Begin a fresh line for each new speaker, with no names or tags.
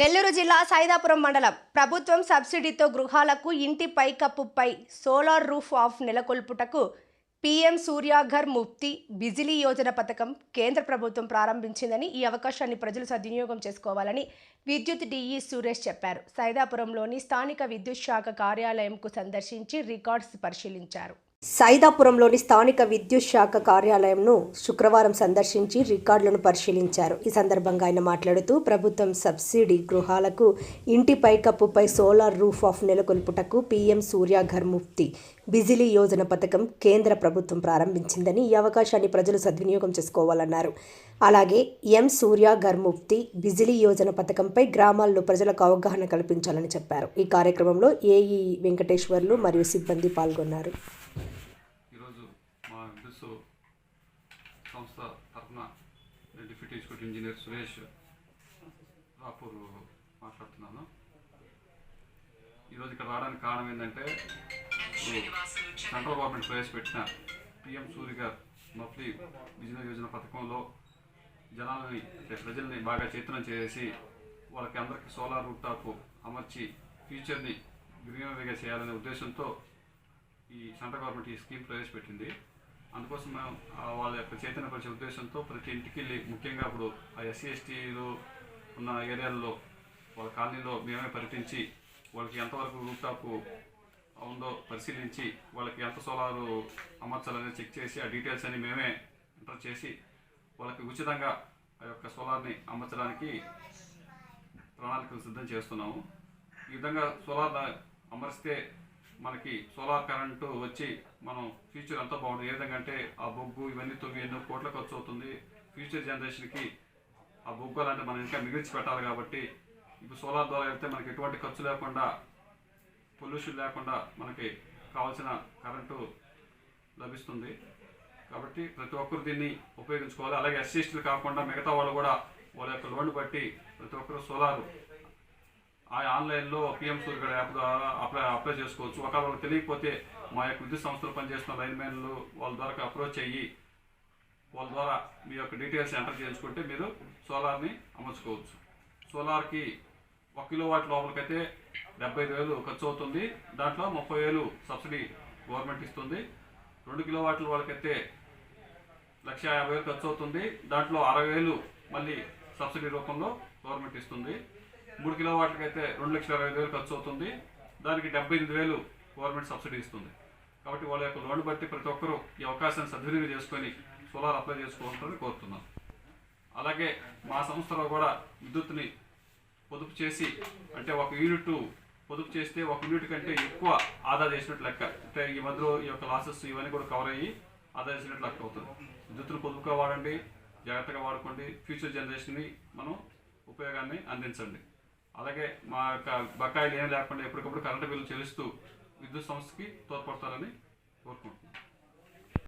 నెల్లూరు జిల్లా సైదాపురం మండలం. ప్రభుత్వం సబ్సిడీతో గృహాలకు ఇంటి పైకప్పుపై సోలార్ రూఫ్ ఆఫ్ నెలకొల్పుటకు పీఎం సూర్యాఘర్ ముఫ్తి బిజిలీ యోజన పథకం కేంద్ర ప్రభుత్వం ప్రారంభించిందని ఈ అవకాశాన్ని ప్రజలు సద్వినియోగం చేసుకోవాలని విద్యుత్ డిఈ సురేష్ చెప్పారు. సైదాపురంలోని స్థానిక విద్యుత్ శాఖ కార్యాలయంకు సందర్శించి రికార్డ్స్ పరిశీలించారు. సైదాపురంలోని స్థానిక విద్యుత్ శాఖ కార్యాలయంను శుక్రవారం సందర్శించి రికార్డులను పరిశీలించారు. ఈ సందర్భంగా ఆయన మాట్లాడుతూ ప్రభుత్వం సబ్సిడీ గృహాలకు ఇంటి పైకప్పుపై సోలార్ రూఫ్ ఆఫ్ నెలకొల్పుటకు పీఎం సూర్యఘర్ముఫ్తి బిజిలీ యోజన పథకం కేంద్ర ప్రభుత్వం ప్రారంభించిందని ఈ అవకాశాన్ని ప్రజలు సద్వినియోగం చేసుకోవాలన్నారు. అలాగే ఎం సూర్యఘర్ముఫ్తి బిజిలీ యోజన పథకంపై గ్రామాల్లో ప్రజలకు అవగాహన కల్పించాలని చెప్పారు. ఈ కార్యక్రమంలో ఏఈ వెంకటేశ్వర్లు మరియు సిబ్బంది పాల్గొన్నారు.
మా సంస్థ తరఫున నేను deputy executive engineer Suresh Rapur మాట్లాడుతున్నాను. ఈరోజు ఇక్కడ రావడానికి కారణం ఏంటంటే సెంట్రల్ గవర్నమెంట్ ప్రవేశపెట్టిన పిఎం సూర్య గారు మఫ్లీ బిజినెస్ యోజన పథకంలో జనాలని అంటే ప్రజల్ని బాగా చైతన్యం చేసి వాళ్ళకి అందరికీ సోలార్ రూట్ టాప్ అమర్చి ఫ్యూచర్ని గ్రీనరీగా చేయాలనే ఉద్దేశంతో ఈ సెంట్రల్ గవర్నమెంట్ ఈ స్కీమ్ ప్రవేశపెట్టింది. అందుకోసం మేము వాళ్ళ యొక్క చైతన్యపరిచే ఉద్దేశంతో ప్రతి ఇంటికి వెళ్ళి ముఖ్యంగా ఇప్పుడు ఆ ఎస్సీ ఎస్టీలు ఉన్న ఏరియాల్లో వాళ్ళ కాలనీలో మేమే పర్యటించి వాళ్ళకి ఎంతవరకు రూప్ టాప్ ఉందో పరిశీలించి వాళ్ళకి ఎంత సోలారు అమర్చాలనేది చెక్ చేసి ఆ డీటెయిల్స్ అన్ని మేమే ఎంటర్ చేసి వాళ్ళకి ఉచితంగా ఆ యొక్క సోలార్ని అమర్చడానికి ప్రణాళికలు సిద్ధం చేస్తున్నాము. ఈ విధంగా సోలార్ అమరిస్తే మనకి సోలార్ కరెంటు వచ్చి మనం ఫ్యూచర్ అంతా బాగుంటుంది. ఏ విధంగా అంటే ఆ బొగ్గు ఇవన్నీ తొమ్మిది ఎన్నో కోట్ల ఖర్చు అవుతుంది. ఫ్యూచర్ జనరేషన్కి ఆ బొగ్గు అలాంటి మనం ఇంకా మిగిల్చి పెట్టాలి కాబట్టి ఇప్పుడు సోలార్ ద్వారా వెళ్తే మనకి ఎటువంటి ఖర్చు లేకుండా పొల్యూషన్ లేకుండా మనకి కావాల్సిన కరెంటు లభిస్తుంది. కాబట్టి ప్రతి ఒక్కరు దీన్ని ఉపయోగించుకోవాలి. అలాగే ఎస్సీస్టీలు కాకుండా మిగతా వాళ్ళు కూడా వాళ్ళ యొక్క లోన్ బట్టి ప్రతి ఒక్కరు సోలార్ ఆ ఆన్లైన్లో పిఎం సూర్యగడ యాప్ ద్వారా అప్లై అప్లై చేసుకోవచ్చు. ఒకవేళ వాళ్ళకి తెలియకపోతే మా యొక్క విద్యుత్ సంస్థలు పనిచేస్తున్న లైన్మెన్లు వాళ్ళ ద్వారా అప్రోచ్ అయ్యి వాళ్ళ ద్వారా మీ యొక్క డీటెయిల్స్ ఎంటర్ చేయించుకుంటే మీరు సోలార్ని అమర్చుకోవచ్చు. సోలార్కి ఒక కిలో వాట్ లోపలికైతే డెబ్బై ఐదు వేలు ఖర్చు అవుతుంది. దాంట్లో ముప్పై వేలు సబ్సిడీ గవర్నమెంట్ ఇస్తుంది. రెండు కిలో వాట్ల వాళ్ళకైతే లక్ష యాభై వేలు ఖర్చు అవుతుంది. దాంట్లో అరవై వేలు మళ్ళీ సబ్సిడీ రూపంలో గవర్నమెంట్ ఇస్తుంది. మూడు కిలో వాట్లకి అయితే రెండు లక్షల అరవై వేలు ఖర్చు అవుతుంది. దానికి డెబ్బై ఎనిమిది వేలు గవర్నమెంట్ సబ్సిడీ ఇస్తుంది. కాబట్టి వాళ్ళ యొక్క లోన్ బట్టి ప్రతి ఒక్కరూ ఈ అవకాశాన్ని సద్వినియోగం చేసుకొని సోలార్ అప్లై చేసుకోవాలని కోరుతున్నాను అలాగే మా సంస్థలో కూడా విద్యుత్ని పొదుపు చేసి అంటే ఒక యూనిట్ పొదుపు చేస్తే ఒక యూనిట్ కంటే ఎక్కువ ఆదా చేసినట్టు లెక్క. అంటే ఈ మధ్యలో ఈ యొక్క లాసెస్ ఇవన్నీ కూడా కవర్ అయ్యి ఆదా చేసినట్టు లెక్క అవుతుంది. విద్యుత్తును పొదుపుగా వాడండి జాగ్రత్తగా వాడుకోండి. ఫ్యూచర్ జనరేషన్ని మనం ఉపయోగాన్ని అందించండి. అలాగే మా యొక్క బకాయిలు ఏం లేకుండా ఎప్పటికప్పుడు కరెంటు బిల్లు చెల్లిస్తూ విద్యుత్ సంస్థకి తోడ్పడతారని కోరుకుంటున్నాను